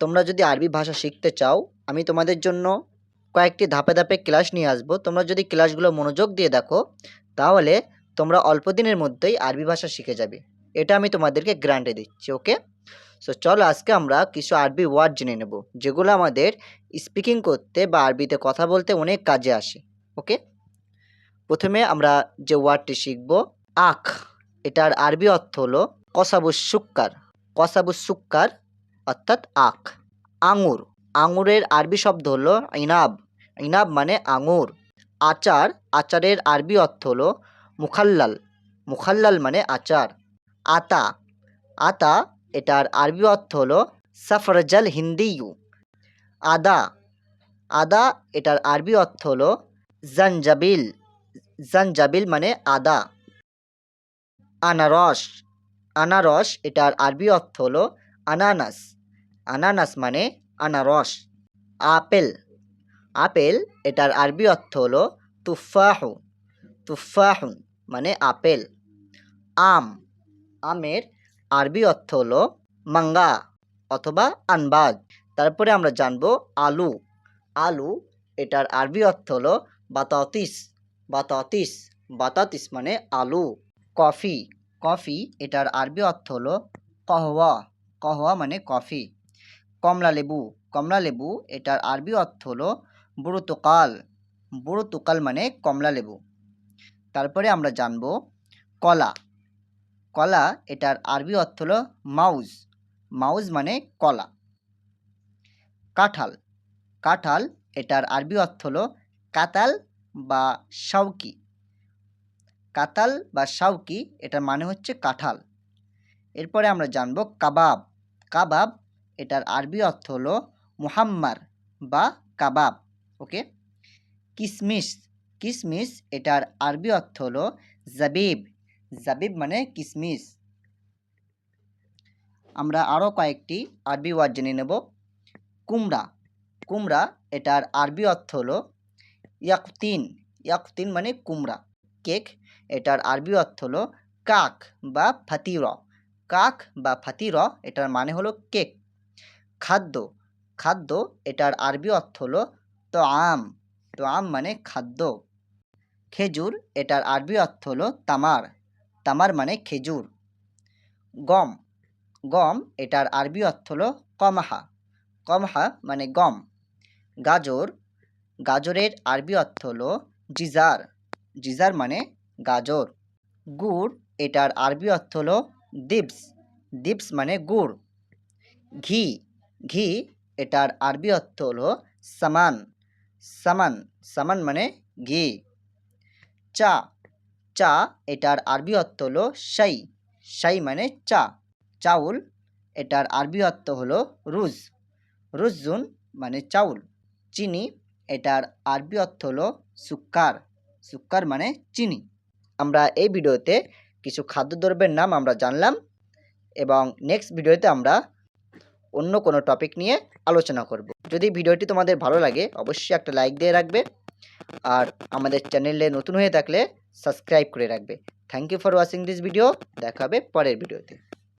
তোমরা যদি আরবি ভাষা শিখতে চাও, আমি তোমাদের জন্য কয়েকটি ধাপে ধাপে ক্লাস নিয়ে আসব। তোমরা যদি ক্লাসগুলো মনোযোগ দিয়ে দেখো, তাহলে তোমরা অল্প দিনের মধ্যেই আরবি ভাষা শিখে যাবে। এটা আমি তোমাদেরকে গ্যারান্টি দিচ্ছি ওকে সো চলো আজকে আমরা কিছু আরবি ওয়ার্ড জেনে নেব, যেগুলো আমাদের স্পিকিং করতে বা আরবিতে কথা বলতে অনেক কাজে আসে ওকে প্রথমে আমরা যে ওয়ার্ডটি শিখব, আখ। এটার আরবি অর্থ হলো কসাবুস সুক্কার কসাবুস সুক্কার অর্থাৎ আখ। আঙুর। আঙুরের আরবি শব্দ হলো ইনাব। ইনাব মানে আঙুর। আচার, আচারের আরবি অর্থ হলো মুখাল্লাল। মুখাল্লাল মানে আচার। আতা। আতা, এটার আরবি অর্থ হলো সাফরজাল হিন্দিয়ু। আদা। আদা, এটার আরবি অর্থ হলো জানজাবিল। জানজাবিল মানে আদা। আনারস। আনারস, এটার আরবি অর্থ হলো আনানাস। আনানাস মানে আনারস। আপেল। আপেল, এটার আরবি অর্থ হলো তুফাহু। তুফাহুন মানে আপেল। আম। আমের আরবি অর্থ হলো মাঙ্গা অথবা আনবাজ। তারপরে আমরা জানব আলু। আলু, এটার আরবি অর্থ হলো বাতাতিস। বাতাতিস বাতাতিস মানে আলু। কফি। কফি, এটার আরবি অর্থ হলো কহওয়া। কহওয়া মানে কফি। কমলা লেবু কমলা লেবু, এটার আরবি অর্থ হলো বুড়োতোকাল বুড়োতোকাল মানে কমলা লেবু। তারপরে আমরা জানব কলা। কলা, এটার আরবি অর্থ হলো মাউজ। মাউজ মানে কলা। কাঁঠাল। কাঁঠাল, এটার আরবি অর্থ হলো কাতাল বা শাউকি। কাতাল বা শাউকি, এটার মানে হচ্ছে কাঁঠাল। এরপরে আমরা জানব কাবাব। কাবাব এটার আরবি অর্থ হলো মুহাম্মার বা কাবাব, ওকে? কিসমিস কিসমিস এটার আরবি অর্থ হলো জাবিব জাবিব মানে কিসমিস। আমরা আরও কয়েকটি আরবি ওয়ার্ড জেনে নেব। কুমড়া কুমড়া এটার আরবি অর্থ হলো ইয়াকতিন ইয়াকতিন মানে কুমড়া। কেক এটার আরবি অর্থ হলো কাক বা ফাতির, কাক বা ফাতির এটার মানে হলো কেক। খাদ্য। খাদ্য, এটার আরবি অর্থ হলো তো আম তো আম মানে খাদ্য। খেজুর, এটার আরবি অর্থ হলো তামার। তামার মানে খেজুর। গম। গম, এটার আরবি অর্থ হলো কমহা। কমহা মানে গম। গাজর। গাজরের আরবি অর্থ হলো জিজার। জিজার মানে গাজর। গুড়, এটার আরবি অর্থ হলো দিবস। দিবস মানে গুড়। ঘি। ঘি, এটার আরবি অর্থ হলো সামান। সামান সামান মানে ঘি। চা চা, এটার আরবি অর্থ হলো শাই। শাই মানে চা। চাউল, এটার আরবি অর্থ হলো রুজ। রুজুন মানে চাউল। চিনি, এটার আরবি অর্থ হলো সুক্কার। সুক্কার মানে চিনি। আমরা এই ভিডিওতে কিছু খাদ্যদ্রব্যের নাম আমরা জানলাম এবং নেক্সট ভিডিওতে আমরা অন্য কোনো টপিক নিয়ে আলোচনা করব। যদি ভিডিওটি তোমাদের ভালো লাগে, অবশ্যই একটা লাইক দিয়ে রাখবে আর আমাদের চ্যানেলে নতুন হয়ে থাকলে সাবস্ক্রাইব করে রাখবে। Thank you for watching this video দেখা হবে পরের ভিডিওতে